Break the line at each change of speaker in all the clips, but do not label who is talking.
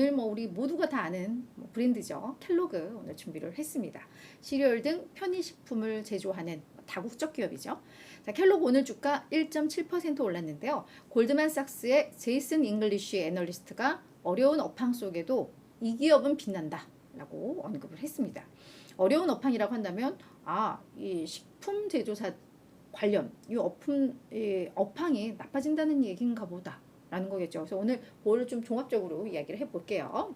오늘 뭐 우리 모두가 다 아는 뭐 브랜드죠. 켈로그 오늘 준비를 했습니다. 시리얼 등 편의식품을 제조하는 다국적 기업이죠. 자, 켈로그 오늘 주가 1.7% 올랐는데요. 골드만삭스의 제이슨 잉글리쉬 애널리스트가 어려운 업황 속에도 이 기업은 빛난다 라고 언급을 했습니다. 어려운 업황이라고 한다면 아, 이 식품 제조사 관련 이 업품 이 업황이 나빠진다는 얘기인가 보다 라는 거겠죠. 그래서 오늘 그거를 좀 종합적으로 이야기를 해볼게요.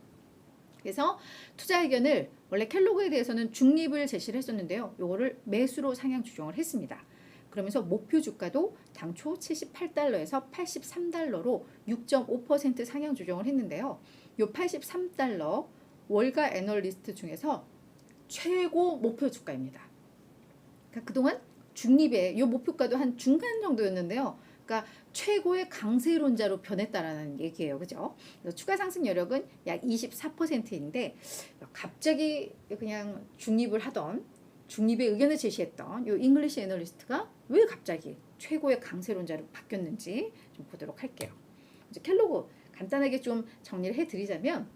그래서 투자 의견을 원래 켈로그에 대해서는 중립을 제시를 했었는데요. 요거를 매수로 상향 조정을 했습니다. 그러면서 목표 주가도 당초 78달러에서 83달러로 6.5% 상향 조정을 했는데요. 요 83달러 월가 애널리스트 중에서 최고 목표 주가입니다. 그러니까 그동안 중립의 요 목표가도 한 중간 정도였는데요. 그러니까 최고의 강세론자로 변했다라는 얘기예요. 그죠? 추가 상승 여력은 약 24%인데 갑자기 그냥 중립을 하던 중립의 의견을 제시했던 요 잉글리시 애널리스트가 왜 갑자기 최고의 강세론자로 바뀌었는지 좀 보도록 할게요. 이제 켈로그 간단하게 좀 정리를 해 드리자면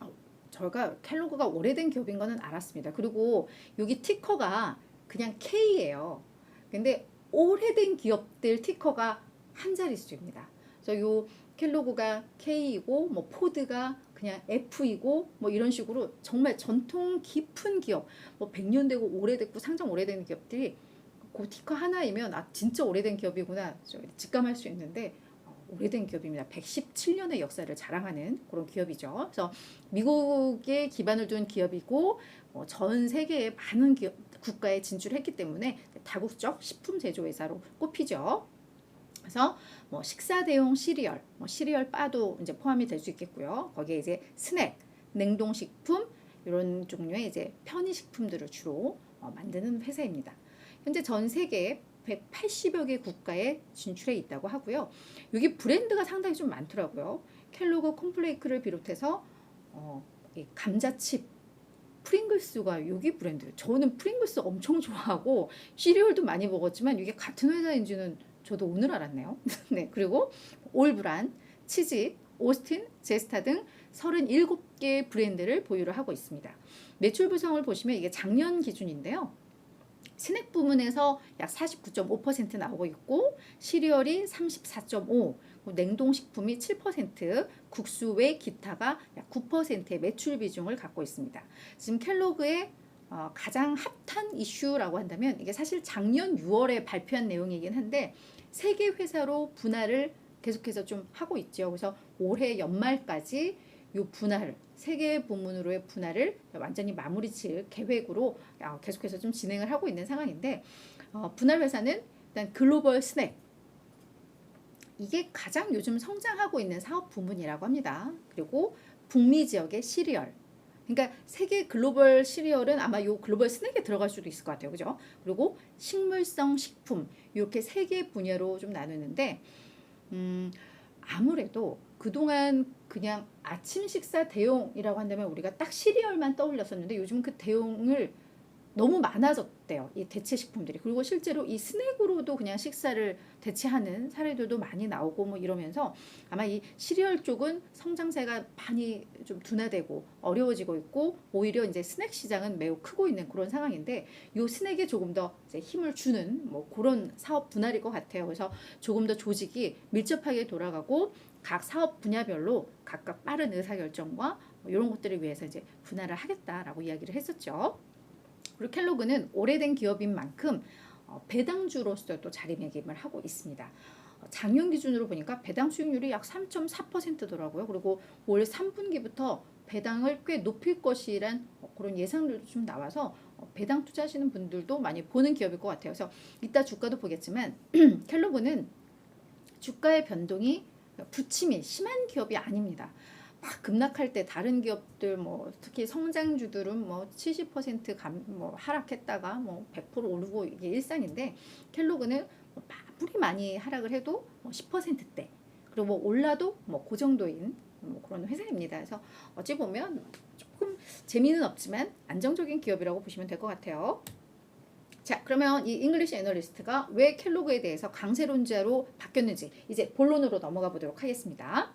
어, 저희가 켈로그가 오래된 기업인 거는 알았습니다. 그리고 여기 티커가 그냥 K예요. 근데 오래된 기업들 티커가 한 자릿수입니다. 그래서 요 켈로그가 K이고 뭐 포드가 그냥 F이고 뭐 이런 식으로 정말 전통 깊은 기업 뭐 100년 되고 오래됐고 상장 오래된 기업들이 그 티커 하나이면 아 진짜 오래된 기업이구나 저 직감할 수 있는데 어, 오래된 기업입니다. 117년의 역사를 자랑하는 그런 기업이죠. 그래서 미국에 기반을 둔 기업이고 어, 전 세계의 많은 기업, 국가에 진출했기 때문에 다국적 식품 제조 회사로 꼽히죠. 그래서 뭐 식사 대용 시리얼, 뭐 시리얼 바도 이제 포함이 될 수 있겠고요. 거기에 이제 스낵, 냉동 식품 이런 종류의 이제 편의 식품들을 주로 어, 만드는 회사입니다. 현재 전 세계 180여 개 국가에 진출해 있다고 하고요. 여기 브랜드가 상당히 좀 많더라고요. 켈로그 콤플레이크를 비롯해서 어, 이 감자칩, 프링글스가 여기 브랜드. 저는 프링글스 엄청 좋아하고 시리얼도 많이 먹었지만 이게 같은 회사인지는 저도 오늘 알았네요. 네, 그리고 올브란, 치즈, 오스틴, 제스타 등 37개 브랜드를 보유를 하고 있습니다. 매출 구성을 보시면 이게 작년 기준인데요. 스낵 부문에서 약 49.5% 나오고 있고 시리얼이 34.5, 냉동식품이 7%, 국수 외 기타가 약 9%의 매출 비중을 갖고 있습니다. 지금 켈로그의 어, 가장 핫한 이슈라고 한다면 이게 사실 작년 6월에 발표한 내용이긴 한데 세계 회사로 분할을 계속해서 좀 하고 있죠. 그래서 올해 연말까지 요 분할 세계 부문으로의 분할을 완전히 마무리 칠 계획으로 어, 계속해서 좀 진행을 하고 있는 상황인데 어, 분할 회사는 일단 글로벌 스낵 이게 가장 요즘 성장하고 있는 사업 부문이라고 합니다. 그리고 북미 지역의 시리얼 그러니까 세계 글로벌 시리얼은 아마 요 글로벌 스낵에 들어갈 수도 있을 것 같아요. 그죠? 그리고 식물성 식품 이렇게 세 개 분야로 좀 나누는데 음 아무래도 그동안 그냥 아침 식사 대용이라고 한다면 우리가 딱 시리얼만 떠올렸었는데 요즘 그 대용을 너무 많아졌대요. 이 대체 식품들이. 그리고 실제로 이 스낵으로도 그냥 식사를 대체하는 사례들도 많이 나오고 뭐 이러면서 아마 이 시리얼 쪽은 성장세가 많이 좀 둔화되고 어려워지고 있고 오히려 이제 스낵 시장은 매우 크고 있는 그런 상황인데 요 스낵에 조금 더 이제 힘을 주는 뭐 그런 사업 분할일 것 같아요. 그래서 조금 더 조직이 밀접하게 돌아가고 각 사업 분야별로 각각 빠른 의사결정과 뭐 이런 것들을 위해서 이제 분할을 하겠다라고 이야기를 했었죠. 그리고 켈로그는 오래된 기업인 만큼 어, 배당주로서 또 자리매김을 하고 있습니다. 어, 작년 기준으로 보니까 배당 수익률이 약 3.4%더라고요. 그리고 올 3분기부터 배당을 꽤 높일 것이란 어, 그런 예상들도 좀 나와서 배당 투자하시는 분들도 많이 보는 기업일 것 같아요. 그래서 이따 주가도 보겠지만 켈로그는 주가의 변동이 부침이 심한 기업이 아닙니다. 막 급락할 때 다른 기업들 뭐 특히 성장주들은 뭐 70% 감, 뭐 하락했다가 뭐 100% 오르고 이게 일상인데 켈로그는 뭐 아무리 많이 하락을 해도 뭐 10%대 그리고 뭐 올라도 뭐 그 정도인 뭐 그런 회사입니다. 그래서 어찌 보면 조금 재미는 없지만 안정적인 기업이라고 보시면 될 것 같아요. 자, 그러면 이 잉글리시 애널리스트가 왜 켈로그에 대해서 강세론자로 바뀌었는지 이제 본론으로 넘어가 보도록 하겠습니다.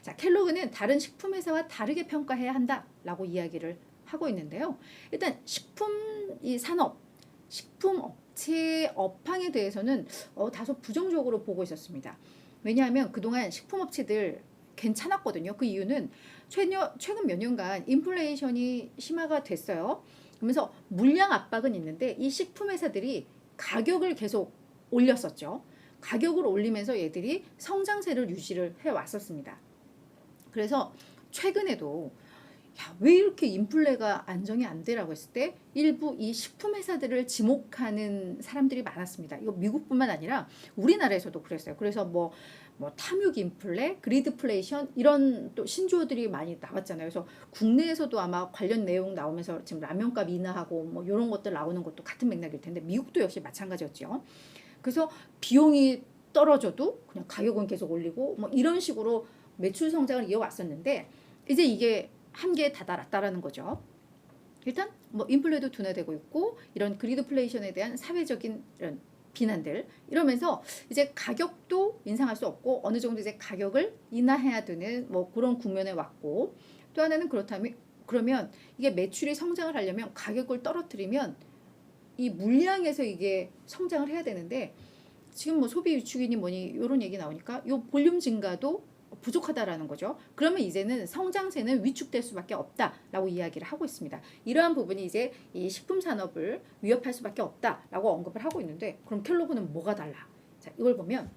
자, 켈로그는 다른 식품 회사와 다르게 평가해야 한다라고 이야기를 하고 있는데요. 일단 식품 이 산업, 식품 업체 업황에 대해서는 어, 다소 부정적으로 보고 있었습니다. 왜냐하면 그동안 식품 업체들 괜찮았거든요. 그 이유는 최근, 최근 몇 년간 인플레이션이 심화가 됐어요. 그러면서 물량 압박은 있는데 이 식품 회사들이 가격을 계속 올렸었죠. 가격을 올리면서 얘들이 성장세를 유지를 해 왔었습니다. 그래서 최근에도 야, 왜 이렇게 인플레가 안정이 안 되라고 했을 때 일부 이 식품 회사들을 지목하는 사람들이 많았습니다. 이거 미국뿐만 아니라 우리나라에서도 그랬어요. 그래서 뭐, 뭐 탐욕 인플레, 그리드플레이션 이런 또 신조어들이 많이 나왔잖아요. 그래서 국내에서도 아마 관련 내용 나오면서 지금 라면값 인하하고 뭐 이런 것들 나오는 것도 같은 맥락일 텐데 미국도 역시 마찬가지였죠. 그래서 비용이 떨어져도 그냥 가격은 계속 올리고 뭐 이런 식으로 매출 성장을 이어왔었는데 이제 이게 한계에 다다랐다라는 거죠. 일단 뭐 인플레도 둔화되고 있고 이런 그리드플레이션에 대한 사회적인 이런 비난들 이러면서 이제 가격도 인상할 수 없고 어느 정도 이제 가격을 인하해야 되는 뭐 그런 국면에 왔고 또 하나는 그렇다면 그러면 이게 매출이 성장을 하려면 가격을 떨어뜨리면 이 물량에서 이게 성장을 해야 되는데 지금 뭐 소비 위축이니 뭐니 이런 얘기 나오니까 요 볼륨 증가도 부족하다라는 거죠. 그러면 이제는 성장세는 위축될 수밖에 없다라고 이야기를 하고 있습니다. 이러한 부분이 이제 이 식품 산업을 위협할 수밖에 없다라고 언급을 하고 있는데 그럼 켈로그는 뭐가 달라? 자, 이걸 보면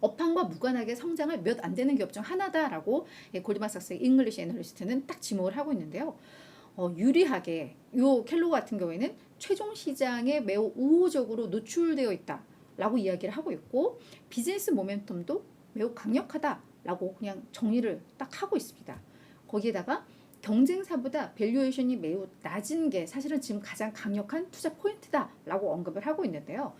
업황과 무관하게 성장을 몇 안 되는 기업 중 하나다라고 골드만삭스 잉글리시 애널리스트는 딱 지목을 하고 있는데요. 어, 유리하게 요 켈로그 같은 경우에는 최종 시장에 매우 우호적으로 노출되어 있다라고 이야기를 하고 있고 비즈니스 모멘텀도 매우 강력하다 라고 그냥 정리를 딱 하고 있습니다. 거기에다가 경쟁사보다 밸류에이션이 매우 낮은 게 사실은 지금 가장 강력한 투자 포인트다라고 언급을 하고 있는데요.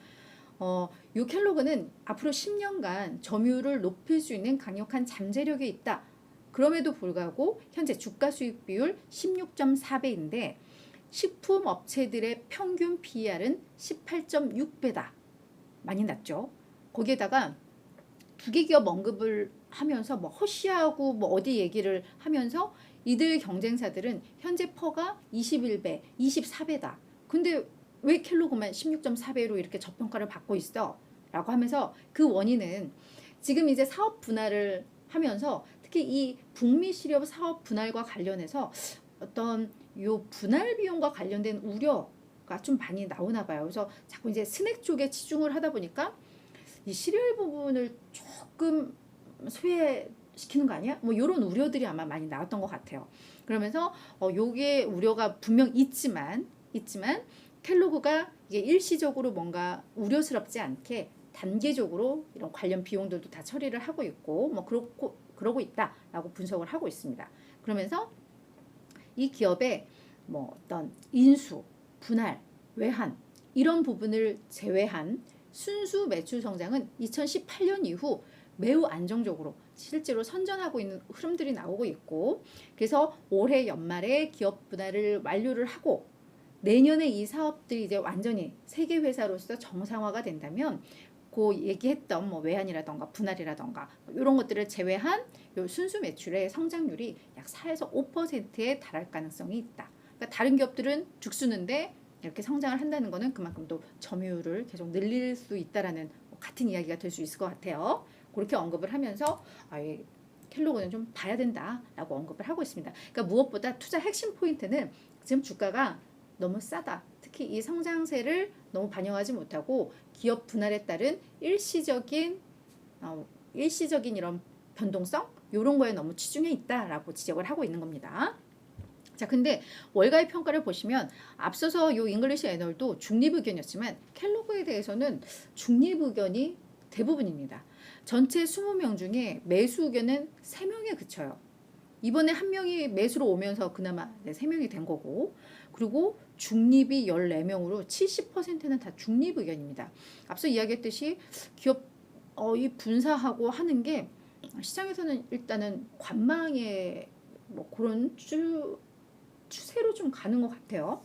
어, 요 켈로그는 앞으로 10년간 점유율을 높일 수 있는 강력한 잠재력이 있다. 그럼에도 불구하고 현재 주가 수익 비율 16.4배인데 식품 업체들의 평균 PER은 18.6배다. 많이 낮죠. 거기에다가 두 개 기업 언급을 하면서 뭐 허쉬하고 뭐 어디 얘기를 하면서 이들 경쟁사들은 현재 퍼가 21배, 24배다. 근데 왜 켈로그만 16.4배로 이렇게 저평가를 받고 있어? 라고 하면서 그 원인은 지금 이제 사업 분할을 하면서 특히 이 북미 시력 사업 분할과 관련해서 어떤 요 분할 비용과 관련된 우려가 좀 많이 나오나 봐요. 그래서 자꾸 이제 스낵 쪽에 치중을 하다 보니까 이 시리얼 부분을 조금 소외시키는 거 아니야? 뭐 이런 우려들이 아마 많이 나왔던 것 같아요. 그러면서 어 요게 우려가 분명 있지만 있지만 켈로그가 이게 일시적으로 뭔가 우려스럽지 않게 단계적으로 이런 관련 비용들도 다 처리를 하고 있고 뭐 그렇고 그러고 있다라고 분석을 하고 있습니다. 그러면서 이 기업의 뭐 어떤 인수, 분할, 외환 이런 부분을 제외한 순수 매출 성장은 2018년 이후 매우 안정적으로 실제로 선전하고 있는 흐름들이 나오고 있고 그래서 올해 연말에 기업 분할을 완료를 하고 내년에 이 사업들이 이제 완전히 세계 회사로서 정상화가 된다면 그 얘기했던 뭐 외환이라던가 분할이라던가 이런 것들을 제외한 요 순수 매출의 성장률이 약 4에서 5%에 달할 가능성이 있다. 그러니까 다른 기업들은 죽수는데 이렇게 성장을 한다는 거는 그만큼 또 점유율을 계속 늘릴 수 있다라는 뭐 같은 이야기가 될 수 있을 것 같아요. 그렇게 언급을 하면서 아예 켈로그는 좀 봐야 된다라고 언급을 하고 있습니다. 그러니까 무엇보다 투자 핵심 포인트는 지금 주가가 너무 싸다. 특히 이 성장세를 너무 반영하지 못하고 기업 분할에 따른 일시적인 어, 일시적인 이런 변동성 이런 거에 너무 치중해 있다라고 지적을 하고 있는 겁니다. 자, 근데 월가의 평가를 보시면 앞서서 요 잉글리시 애널도 중립 의견이었지만 켈로그에 대해서는 중립 의견이 대부분입니다. 전체 20명 중에 매수 의견은 3명에 그쳐요. 이번에 한 명이 매수로 오면서 그나마 네, 3명이 된 거고 그리고 중립이 14명으로 70%는 다 중립 의견입니다. 앞서 이야기했듯이 기업 어, 이 분사하고 하는 게 시장에서는 일단은 관망의 뭐 그런 추, 추세로 좀 가는 것 같아요.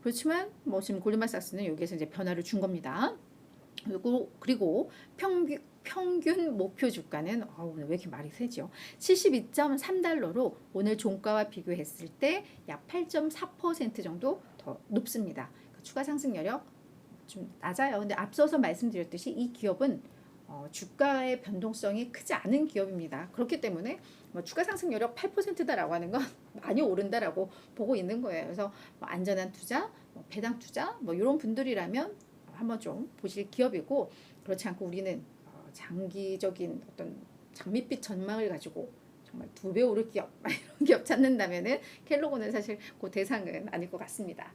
그렇지만 뭐 지금 골드만삭스는 여기에서 이제 변화를 준 겁니다. 그리고 그리고 평 평균 목표 주가는 아, 오늘 왜 이렇게 말이 세죠? 72.3달러로 오늘 종가와 비교했을 때 약 8.4% 정도 더 높습니다. 그 추가 상승 여력 좀 낮아요. 근데 앞서서 말씀드렸듯이 이 기업은 어, 주가의 변동성이 크지 않은 기업입니다. 그렇기 때문에 뭐 추가 상승 여력 8%다라고 하는 건 많이 오른다라고 보고 있는 거예요. 그래서 뭐 안전한 투자, 뭐 배당 투자, 뭐 이런 분들이라면 한번 좀 보실 기업이고 그렇지 않고 우리는 어, 장기적인 어떤 장밋빛 전망을 가지고 정말 두 배 오를 기업 이런 기업 찾는다면은 켈로그는 사실 그 대상은 아닐 것 같습니다.